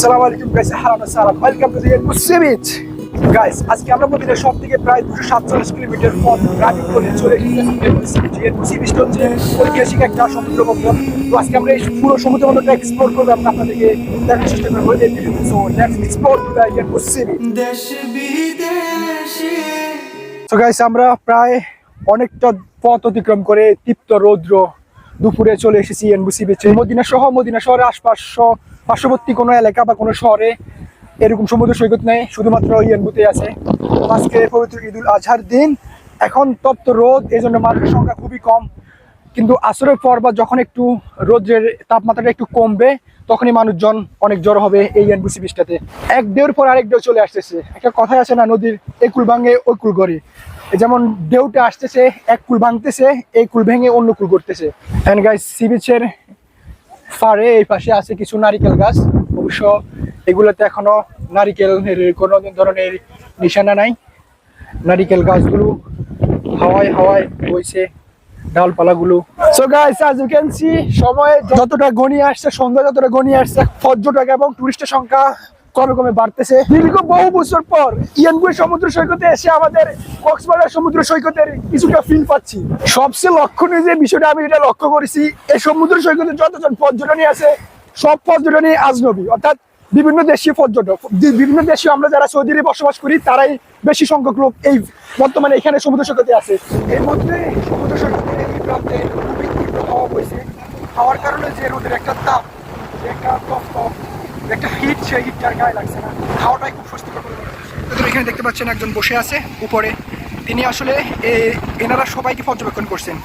সালাম আলাইকুম গাইস হারাম সালাম। Welcome to the beach guys আজকে আমরা মদিনার সব থেকে প্রায় দুশো সাতচল্লিশ কিলোমিটার পথ রানিং করে চলে এসেছি। হচ্ছে ঐতিহাসিক একটা সমুদ্র বন্দর। তো আজকে আমরা এই পুরো সমুদ্র বন্দরটা এক্সপ্লোর করব আমরা আপনাদেরকে দেখার চেষ্টা করব এই ভিডিওতে so let's explore to the beach তো গাইস আমরা প্রায় অনেকটা পথ অতিক্রম করে তীপ্ত রৌদ্র দুপুরে চলে এসেছি এনবুসি বেচে মদিনা সহ মদিনা শহরের আশপাশ পার্শ্ববর্তী কোনো এলাকা বা কোনো শহরে এরকম সমুদ্র সৈকত নেই, শুধুমাত্র ইয়েনবুতে আছে। আজকে পবিত্র ঈদুল আজহার দিন, এখন তপ্ত রোদ এই জন্য মানুষের সংখ্যা খুবই কম। কিন্তু আসরের পর বা যখন একটু রোদ্রের তাপমাত্রাটা একটু কমবে, তখনই মানুষজন অনেক জড়ো হবে এই এনবুসি বীজটাতে এক ঢেউর পর আরেক ঢেউ চলে আসতেছে। একটা কথাই আছে না, নদীর এই কুল ভাঙে ওই কুল গড়ে। যেমন ঢেউটা আসতেছে, এক কুল ভাঙতেছে, এই কুল ভেঙে অন্য কুল করতেছে এন্ড গাইস সি বিচের ফারে এই পাশে আছে কিছু নারিকেল গাছ। অবশ্য এগুলোতে এখনও নারিকেল কোনো ধরনের নিশানা নাই। নারিকেল গাছগুলো হাওয়ায় হাওয়ায় বইছে, ডালপালাগুলো। সো গাইস সি সময় যতটা গনিয়ে আসছে, সন্ধ্যা যতটা গনিয়ে আসছে পর্যটক এবং টুরিস্টের সংখ্যা কমে কমে বাড়তেছে। দীর্ঘ বহু বছর পর ইয়ানগুই সমুদ্র সৈকতে এসে আমাদের কক্সবাজার সমুদ্র সৈকতের কিছুটা ফিল পাচ্ছি। সবচেয়ে লক্ষণীয় যে বিষয়টা আমি এটা লক্ষ্য করেছি, এই সমুদ্র সৈকতে যতজন পর্যটনই আছে, সব পর্যটনই আজনবী। অর্থাৎ বিভিন্ন দেশীয় পর্যটক বিভিন্ন দেশীয় আমরা যারা সৌদি আরবে বসবাস করি, তারাই বেশি সংখ্যক লোক এই বর্তমানে এখানে সমুদ্র সৈকতে আছে। এর মধ্যে সমুদ্র সৈকতের এই প্রান্তে খুবই তীব্র হাওয়া বইছে। হাওয়ার কারণে যে রোদের একটা তাপ যে একটা তপ্ত একটা হিট সেই হিটটার গায়ে লাগছে না। হাওয়াটাই খুব স্বস্তিকর করে তুমি এখানে দেখতে পাচ্ছেন একজন বসে আছে উপরে। তিনি আসলে এ- এনারা সবাইকে পর্যবেক্ষণ করছেন।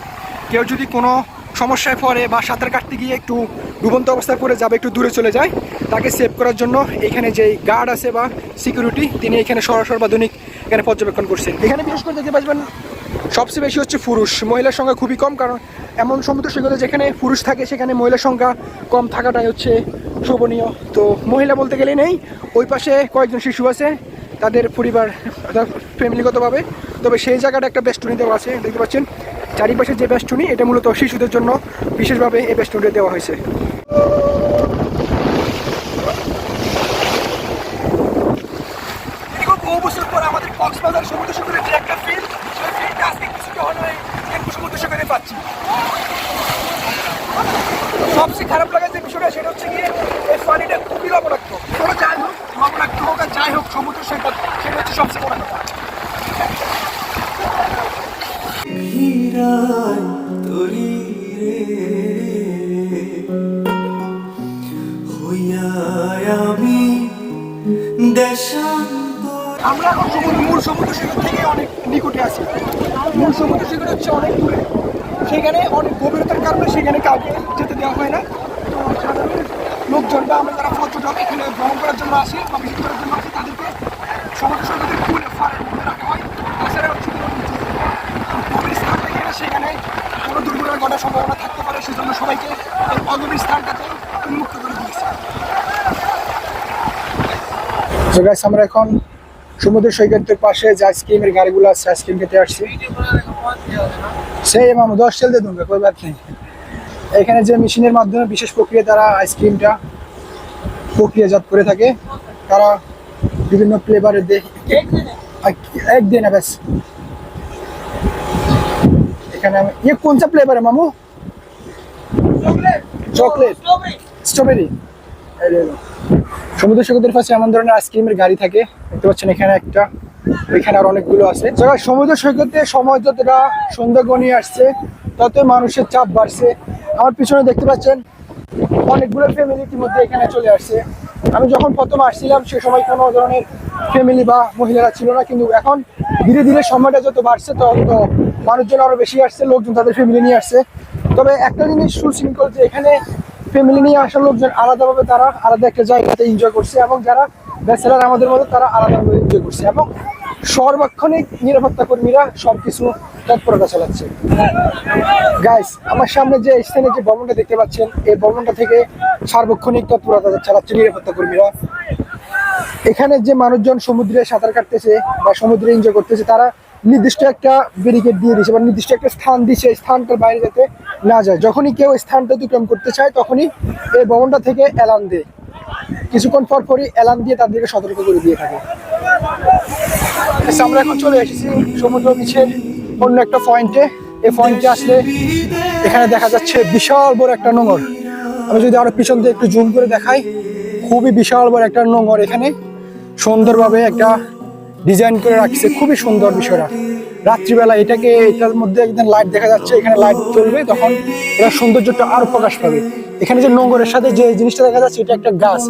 কেউ যদি কোনো সমস্যায় পড়ে বা সাঁতার কাটতে গিয়ে একটু ডুবন্ত অবস্থায় পড়ে যাবে একটু দূরে চলে যায় তাকে সেভ করার জন্য এখানে যে গার্ড আছে বা সিকিউরিটি তিনি এখানে সরাসর বা দৈনিক এখানে পর্যবেক্ষণ করছেন। এখানে বিশেষ করে দেখতে পাচ্ছেন সবচেয়ে বেশি হচ্ছে পুরুষ। মহিলার সংখ্যা খুবই কম কারণ এমন সমুদ্র সৈকতে যেখানে পুরুষ থাকে সেখানে মহিলার সংখ্যা কম থাকাটাই হচ্ছে শোভনীয়। তো মহিলা বলতে গেলে নেই, ওই পাশে কয়েকজন শিশু আছে, তাদের পরিবার ফ্যামিলিগতভাবে। তবে সেই জায়গাটা একটা বেষ্টনী দেওয়া আছে, দেখতে পাচ্ছেন? চারিপাশে যে বেষ্টনী, এটা মূলত শিশুদের জন্য বিশেষভাবে এই বেষ্টনীটা দেওয়া হয়েছে। আমাদের কক্সবাজার সমুদ্র যে একটা ফিল সেই ফিলটা আজকে কিছুটা হলো সমুদ্র পাচ্ছি। সবচেয়ে খারাপ লাগার যে বিষয়টা, সেটা হচ্ছে গিয়ে এই পানিটা খুবই লবণাক্ত। কোনো যাই হোক, লবণাক্ত হোক আর যাই হোক, সমুদ্র সৈকত সেটা হচ্ছে সবচেয়ে বড় কথা আমি দেশান্তর আমরা এখন সমুদ্র মূল সমুদ্র সৈকত থেকে অনেক নিকটে আছি। মূল সমুদ্র সৈকত হচ্ছে অনেক দূরে। সেখানে অনেক গভীরতার কারণে সেখানে কাউকে যেতে দেওয়া হয় না। তো সাধারণ লোকজন বা আমরা যারা পর্যটক, এখানে ভ্রমণ করার জন্য আসি বা করার জন্য আসি, তাদেরকে সমুদ্র সৈকতের কুলে ফারের মধ্যে রাখা হয়। তাছাড়া হচ্ছে গভীর থেকে সেখানে কোনো দুর্ঘটনা ঘটার সম্ভাবনা থাকতে পারে, সেজন্য সবাইকে এই অগভীর স্থানটাতে উন্মুক্ত করে দিয়েছে। আমরা এখন সমুদ্র সৈকতের পাশে যে আইসক্রিমের গাড়িগুলো আছে আইসক্রিম খেতে আসছি। সেই মামু দশ সেল দিয়ে দেবে কই নেই। এখানে যে মেশিনের মাধ্যমে বিশেষ প্রক্রিয়া তারা আইসক্রিমটা প্রক্রিয়াজাত করে থাকে। তারা বিভিন্ন ফ্লেভারের এক দিন না ব্যাস। এখানে আমি কোন কোনটা ফ্লেভারে মামু? চকলেট চকলেট স্ট্রবেরি সমুদ্র সৈকতের পাশে এমন ধরনের আইসক্রিমের গাড়ি থাকে। দেখতে পাচ্ছেন এখানে একটা, এখানে আর অনেকগুলো আছে। যারা সমুদ্র সৈকতে সময় যতটা সন্ধ্যা আসছে তত মানুষের চাপ বাড়ছে। আমার পিছনে দেখতে পাচ্ছেন অনেকগুলো ফ্যামিলি ইতিমধ্যে এখানে চলে আসছে। আমি যখন প্রথম আসছিলাম, সে সময় কোনো ধরনের ফ্যামিলি বা মহিলারা ছিল না। কিন্তু এখন ধীরে ধীরে সময়টা যত বাড়ছে, তত মানুষজন আরও বেশি আসছে, লোকজন তাদের ফ্যামিলি নিয়ে আসছে। তবে একটা জিনিস সুশৃঙ্খল যে এখানে ফ্যামিলি নিয়ে আসা লোকজন আলাদাভাবে তারা আলাদা একটা জায়গাতে এনজয় করছে এবং যারা ব্যাচেলার আমাদের মতো তারা আলাদাভাবে এনজয় করছে এবং সর্বাক্ষণিক নিরাপত্তা কর্মীরা সবকিছু তৎপরতা চালাচ্ছে। গাইস আমার সামনে যে স্থানে যে ভবনটা দেখতে পাচ্ছেন, এই ভবনটা থেকে সার্বক্ষণিক তৎপরতা চালাচ্ছে নিরাপত্তা কর্মীরা। এখানে যে মানুষজন সমুদ্রে সাঁতার কাটতেছে বা সমুদ্রে এনজয় করতেছে তারা নির্দিষ্ট একটা ব্যারিকেড দিয়ে দিয়েছে বা নির্দিষ্ট একটা স্থান এই স্থানটার বাইরে যাতে না যায়। যখনই কেউ স্থানটা অতিক্রম করতে চায় তখনই এই ভবনটা থেকে অ্যালার্ম দেয়। কিছুক্ষণ পর পরই অ্যালার্ম দিয়ে তাদেরকে সতর্ক করে দিয়ে থাকে। আচ্ছা, আমরা এখন চলে এসেছি সমুদ্র বিচের অন্য একটা পয়েন্টে এই পয়েন্টে আসলে এখানে দেখা যাচ্ছে বিশাল বড় একটা নোঙর। আমি যদি আরও পিছন দিয়ে একটু জুম করে দেখাই। খুবই বিশাল বড় একটা নোঙর এখানে। সুন্দরভাবে একটা ডিজাইন করে রাখছে, খুবই সুন্দর বিষয়টা। রাত্রিবেলা এটাকে, এটার মধ্যে একদম লাইট দেখা যাচ্ছে, এখানে লাইট জ্বলবে, তখন এটা সৌন্দর্যটা আরও প্রকাশ পাবে। এখানে যে নোংরের সাথে যে জিনিসটা দেখা যাচ্ছে, এটা একটা গাছ।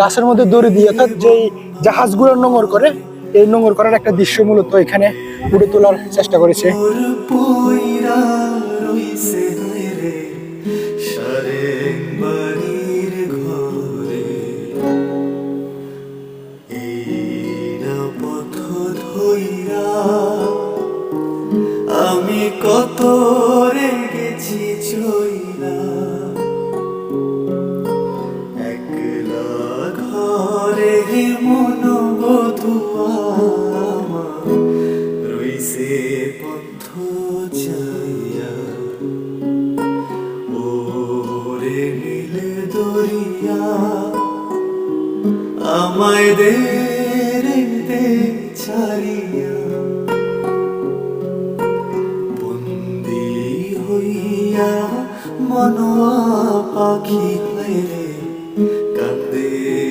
গাছের মধ্যে দড়ি দিয়ে, অর্থাৎ যেই জাহাজগুলো নোংর করে, এই নোংর করার একটা দৃশ্য মূলত এখানে ফুটে তোলার চেষ্টা করেছে। আমি কত রে গেছি চইলা একলা ঘরে মন বধুয়া রইছে পথ চাইয়া ওরে নীলে দরিয়া, আমায় দে রে দে ছাড়িয়া। মনোয়া পাখি রে কান্দে রইয়া রইয়া